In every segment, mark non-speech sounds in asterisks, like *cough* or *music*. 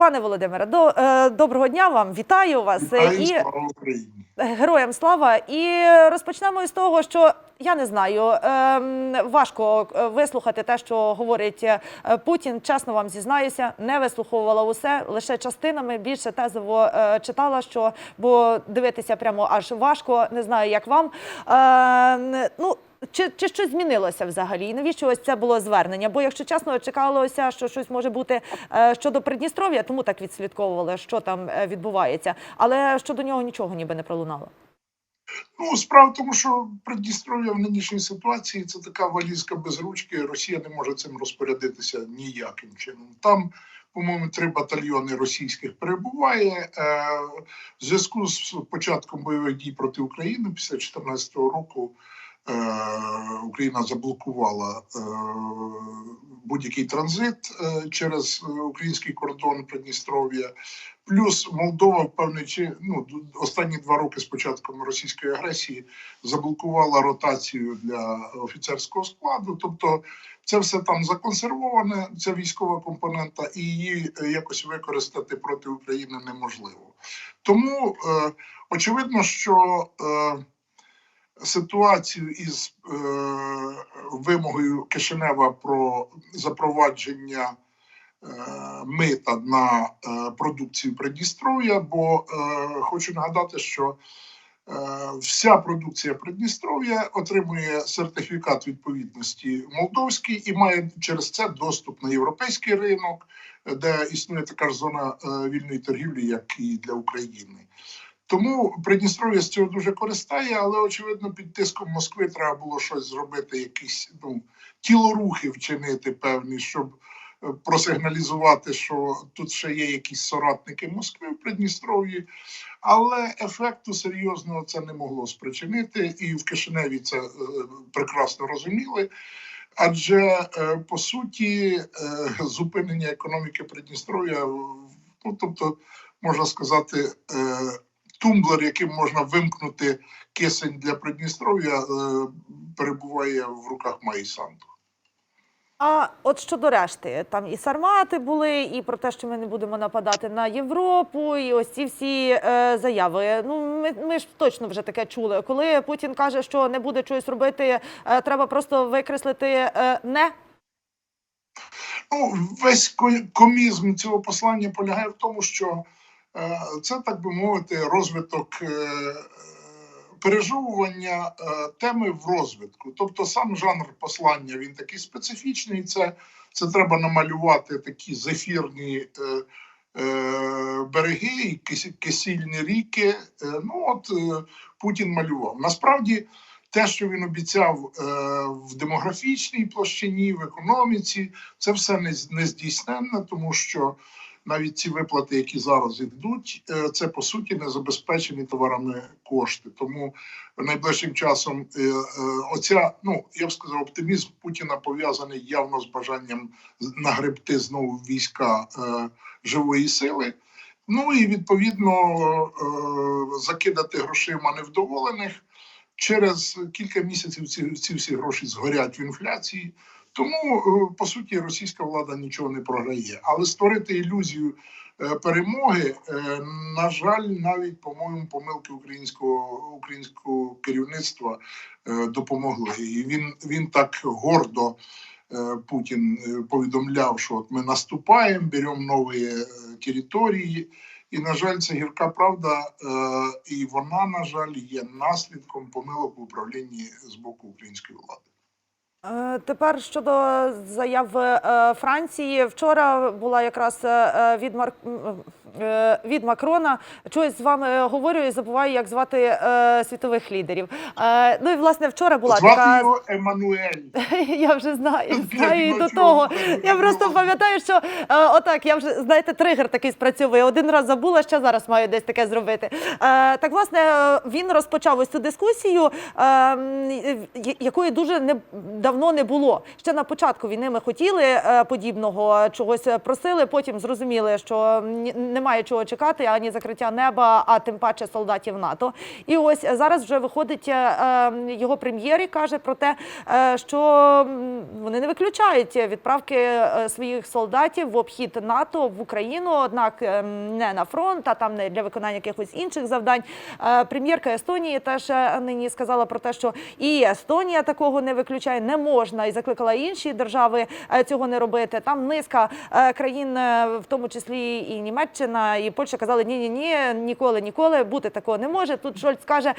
Пане Володимире, до, е, доброго дня вам, вітаю вас Вітаю, і слава героям слава. І розпочнемо із того, що я не знаю, ем, важко е, вислухати те, що говорить е, Путін. Чесно вам зізнаюся, не вислуховувала усе, лише частинами більше тезово е, читала, що бо дивитися прямо аж важко. Не знаю, як вам. Е, ну. Чи, чи щось змінилося взагалі? Навіщо ось це було звернення? Бо, якщо чесно, чекалося, що щось може бути е, щодо Придністров'я, тому так відслідковували, що там е, відбувається. Але щодо нього нічого ніби не пролунало. Ну, справа в тому, що Придністров'я в нинішній ситуації це така валізка без ручки. Росія не може цим розпорядитися ніяким чином. Там, по-моєму, три батальйони російських перебуває. Е, в зв'язку з початком бойових дій проти України після 2014 року. Е, Україна заблокувала е, будь-який транзит е, через український кордон Придністров'я. Плюс Молдова в певний ну останні два роки з початком російської агресії заблокувала ротацію для офіцерського складу. Тобто, це все там законсервоване, ця військова компонента, і її якось використати проти України неможливо. Тому е, очевидно, що е, ситуацію із е, вимогою Кишинева про запровадження е, мита на е, продукцію Придністров'я, бо е, хочу нагадати, що е, вся продукція Придністров'я отримує сертифікат відповідності молдовський і має через це доступ на європейський ринок, де існує така ж зона е, вільної торгівлі, як і для України. Тому Придністров'я з цього дуже користає, але очевидно під тиском Москви треба було щось зробити, якісь ну тілорухи вчинити певні, щоб е, просигналізувати, що тут ще є якісь соратники Москви в Придністров'ї. Але ефекту серйозного це не могло спричинити, і в Кишиневі це е, прекрасно розуміли. Адже е, по суті е, зупинення економіки Придністров'я, ну тобто можна сказати, е, тумблер, яким можна вимкнути кисень для Придністров'я, е, перебуває в руках Маї Санду. А от щодо решти, там і сармати були, і про те, що ми не будемо нападати на Європу, і ось ці всі е, заяви. Ну ми, ми ж точно вже таке чули. Коли Путін каже, що не буде чогось робити, е, треба просто викреслити е, не. Ну, весь комізм цього послання полягає в тому, що це, так би мовити, розвиток е, пережовування е, теми в розвитку. Тобто сам жанр послання він такий специфічний. Це, це треба намалювати такі зефірні е, е, береги, кисільні ріки. Е, ну от е, Путін малював. Насправді. Те, що він обіцяв е, в демографічній площині, в економіці, це все не здійсненне, тому що навіть ці виплати, які зараз йдуть, е, це по суті не забезпечені товарами кошти. Тому найближчим часом е, е, оця, ну я б сказав, оптимізм Путіна пов'язаний явно з бажанням нагребти знову війська живої сили. Ну і відповідно закидати грошима невдоволених. Через кілька місяців ці, ці всі гроші згорять в інфляції. Тому, е, по суті, російська влада нічого не програє. Але створити ілюзію е, перемоги, е, на жаль, навіть, по-моєму, помилки українського, українського керівництва допомогли. І він, він так гордо. Путін повідомляв, що от ми наступаємо, беремо нові території. І, на жаль, це гірка правда, і вона, на жаль, є наслідком помилок в управлінні з боку української влади. Е, Тепер щодо заяв е, Франції, вчора була якраз е, від Мар... е, від Макрона. Чогось з вами говорю і забуваю, як звати світових лідерів. Ну і власне вчора була Звати така. його Еммануель. *laughs* Я вже знаю, знаю і Ну, до того. Я просто пам'ятаю, що отак, я вже знаєте, тригер такий спрацьовує. Один раз забула, ще зараз маю десь таке зробити. Так, власне, він розпочав ось цю дискусію, якої дуже не давно не було. Ще на початку війни ми хотіли е, подібного, чогось просили. Потім зрозуміли, що немає чого чекати ані закриття неба, а тим паче солдатів НАТО. І ось зараз вже виходить е, е, його прем'єр і каже про те, е, що вони не виключають відправки е, своїх солдатів в обхід НАТО в Україну, однак е, не на фронт, а там не для виконання якихось інших завдань. Е, Прем'єрка Естонії теж е, нині сказала про те, що і Естонія такого не виключає, не можна, і закликала інші держави е, цього не робити. Там низка е, країн, е, в тому числі і Німеччина, і Польща казали ні, ні, ні, ніколи, ніколи бути такого не може. Тут Шольц каже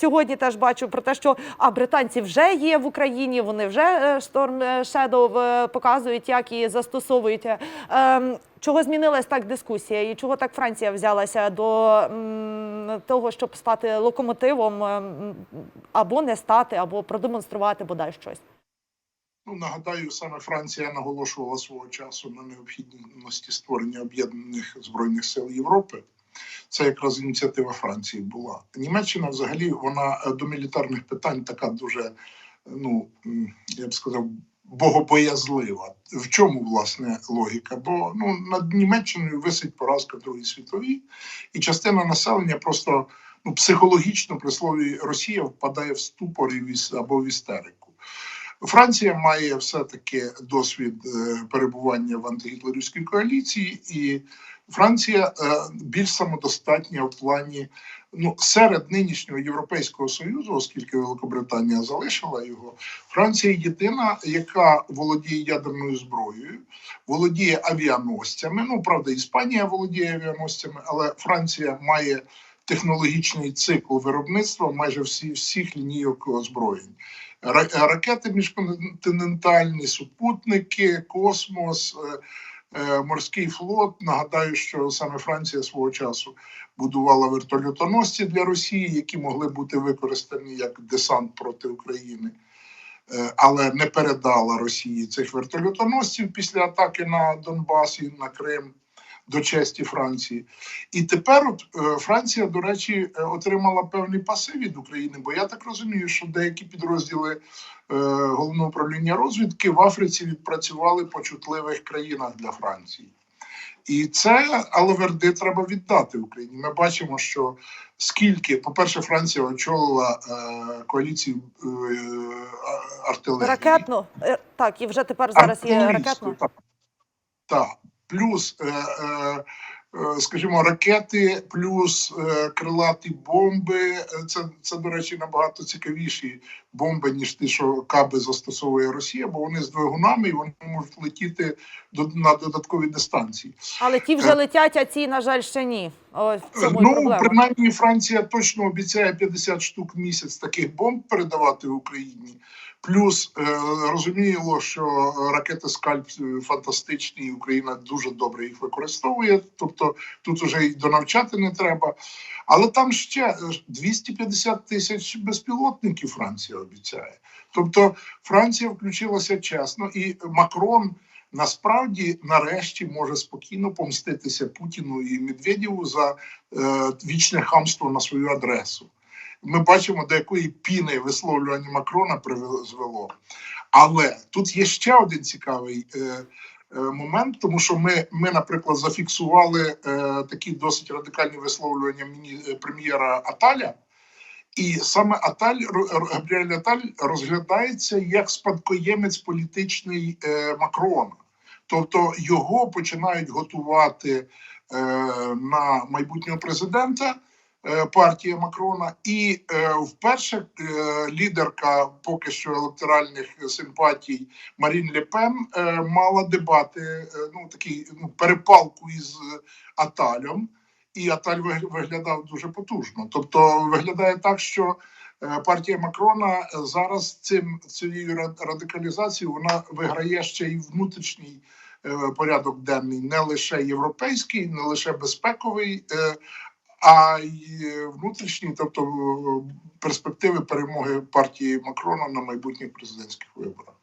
сьогодні. Теж бачу про те, що а британці вже є в Україні. Вони вже Storm Shadow показують, як і застосовують. Ем, Чого змінилась так дискусія, і чого так Франція взялася до того, щоб стати локомотивом ем, або не стати, або продемонструвати бодай щось? Ну, нагадаю, саме Франція наголошувала свого часу на необхідності створення об'єднаних збройних сил Європи. Це якраз ініціатива Франції була. Німеччина, взагалі, вона е, до мілітарних питань така дуже, ну я б сказав, богобоязлива. В чому власне логіка? Бо ну над Німеччиною висить поразка в Другій світовій, і частина населення просто ну психологічно при слові Росія впадає в ступор або в істерику. Франція має все-таки досвід е, перебування в антигітлерівській коаліції, і Франція е, більш самодостатня в плані ну, серед нинішнього Європейського Союзу, оскільки Великобританія залишила його, Франція єдина, яка володіє ядерною зброєю, володіє авіаносцями. Ну, правда, Іспанія володіє авіаносцями, але Франція має технологічний цикл виробництва майже всі, всіх лінійок озброєнь. Ра- Ракети міжконтинентальні, супутники, космос, е, е, морський флот. Нагадаю, що саме Франція свого часу будувала вертольотоносці для Росії, які могли бути використані як десант проти України. Е, Але не передала Росії цих вертольотоносців після атаки на Донбас і на Крим до честі Франції. І тепер от е, Франція, до речі, е, отримала певний паси від України, бо я так розумію, що деякі підрозділи е, головного управління розвідки в Африці відпрацювали по чутливих країнах для Франції. І це, але верди треба віддати Україні. Ми бачимо, що скільки, по-перше, Франція очолила е, коаліцію е, артилерії. Ракетну Е, так, і вже тепер зараз є ракетну. Так. так. Плюс, е, е, е, скажімо, ракети, плюс крилаті бомби. Це, це, до речі, набагато цікавіші бомби, ніж ті, що каби застосовує Росія, бо вони з двигунами і вони можуть летіти до, на додаткові дистанції. Але ті вже летять, а ці, на жаль, ще ні. Ось в Ну, проблема. принаймні, Франція точно обіцяє 50 штук в місяць таких бомб передавати Україні. Плюс е, розуміло, що ракети скальп е, фантастичні, і Україна дуже добре їх використовує. Тобто тут уже й донавчати не треба. Але там ще е, 250 тисяч безпілотників Франція обіцяє. Тобто Франція включилася чесно, і Макрон насправді нарешті може спокійно помститися Путіну і Медведєву за е, вічне хамство на свою адресу. Ми бачимо, до якої піни висловлювання Макрона призвело. Але тут є ще один цікавий е, е, момент, тому що ми, ми наприклад, зафіксували е, такі досить радикальні висловлювання е, прем'єра Аталя. І саме Аталь Габріель Аталь розглядається як спадкоємець політичний е, Макрона. Тобто його починають готувати е, на майбутнього президента партія Макрона, і е, вперше е, лідерка поки що електоральних симпатій Марін Ле Пен е, мала дебати, е, ну такий ну, перепалку із Аталем і Аталь вигля- виглядав дуже потужно. Тобто виглядає так, що е, партія Макрона е, зараз цим цією ра- радикалізацією вона виграє ще й внутрішній е, порядок денний, не лише європейський, не лише безпековий. А й внутрішні, тобто перспективи перемоги партії Макрона на майбутніх президентських виборах.